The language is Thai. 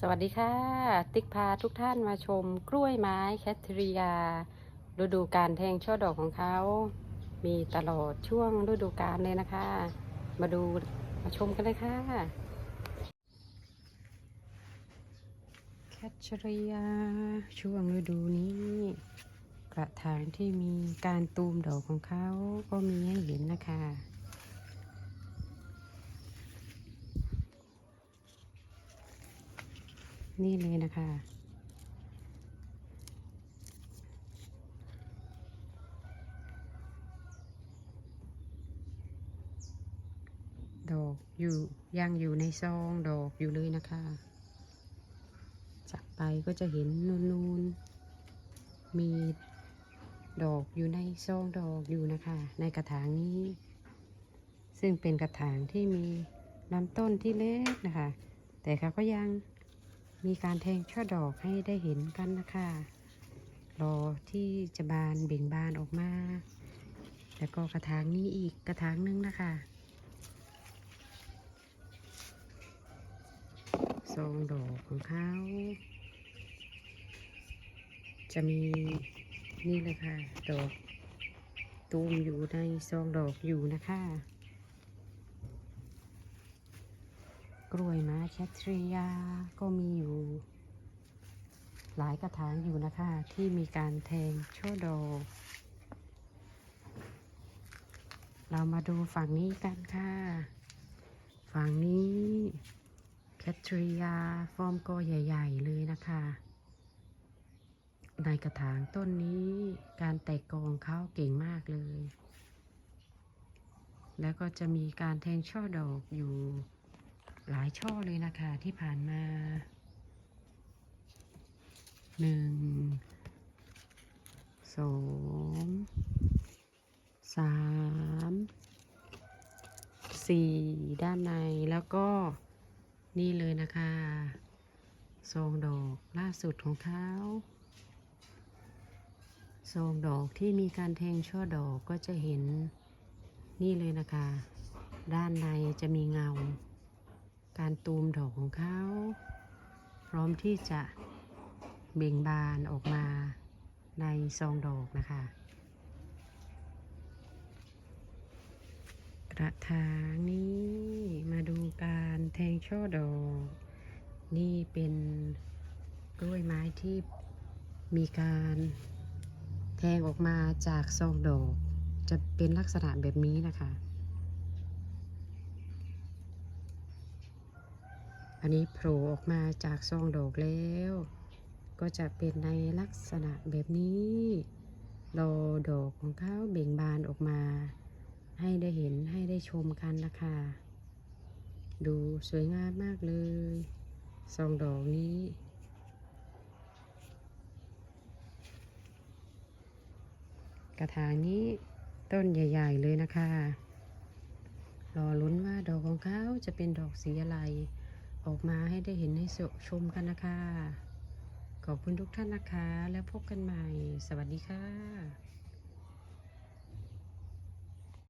สวัสดีค่ะ ติ๊กพาทุกท่านมาชมกล้วยไม้แคทริยาฤดูการแทงช่อดอกของเขา มีตลอดช่วงฤดูกาลเลยนะคะ มาดูมาชมกันเลยค่ะแคทริยาช่วงฤดูนี้ กระถางที่มีการตูมดอกของเขาก็มีให้เห็นนะคะ นี่เลยนะคะ ดอกอยู่ยังอยู่ในซองดอกอยู่เลยนะคะจับไปก็จะเห็นนูนๆ มีดอกอยู่ในซองดอกอยู่นะคะ ในกระถางนี้ ซึ่งเป็นกระถางที่มีลำต้นที่เล็กนะคะ แต่เขาก็ยัง มีการแทงช่อดอกให้ได้เห็นกันนะคะ รอที่จะบานเบ่งบานออกมา แล้วก็กระถางนี้อีกกระถางหนึงนะคะซองดอกของเขาจะมีนี่เลยค่ะ ดอกตูมอยู่ในซองดอกอยู่นะคะ กล้วยไม้แคทริยาก็มีอยู่ หลายกระถางอยู่นะคะ ที่มีการแทงช่อดอกเรามาดูฝั่งนี้กันค่ะ ฝั่งนี้แคทริยาฟอร์มก็ใหญ่ ๆ เลยนะคะ ในกระถางต้นนี้การแตกกองเขาเก่งมากเลย แล้วก็จะมีการแทงช่อดอกอยู่ หลายช่อเลยนะคะที่ผ่านมาหนึ่งสองสามสี่ด้านในแล้วก็นี่เลยนะคะซองดอกล่าสุดของเขาซองดอกที่มีการแทงช่อดอกก็จะเห็นนี่เลยนะคะ ด้านในจะมีเงา การตูมดอกของเขา พร้อมที่จะเบ่งบานออกมาในซองดอกนะคะ กระถางนี้มาดูการแทงช่อดอก นี่เป็นกล้วยไม้ที่มีการแทงออกมาจากซองดอก จะเป็นลักษณะแบบนี้นะคะ อันนี้โผล่ออกมาจากซองดอกแล้ว ก็จะเป็นในลักษณะแบบนี้รอดอกของเขาเบ่งบานออกมา ให้ได้เห็นให้ได้ชมกันนะคะ ดูสวยงามมากเลยซองดอกนี้กระถางนี้ต้นใหญ่ ๆ เลยนะคะ รอลุ้นว่าดอกของเขาจะเป็นดอกสีอะไร ออกมาให้ได้เห็นให้ชมกันนะคะ ขอบคุณทุกท่านนะคะ แล้วพบกันใหม่ สวัสดีค่ะ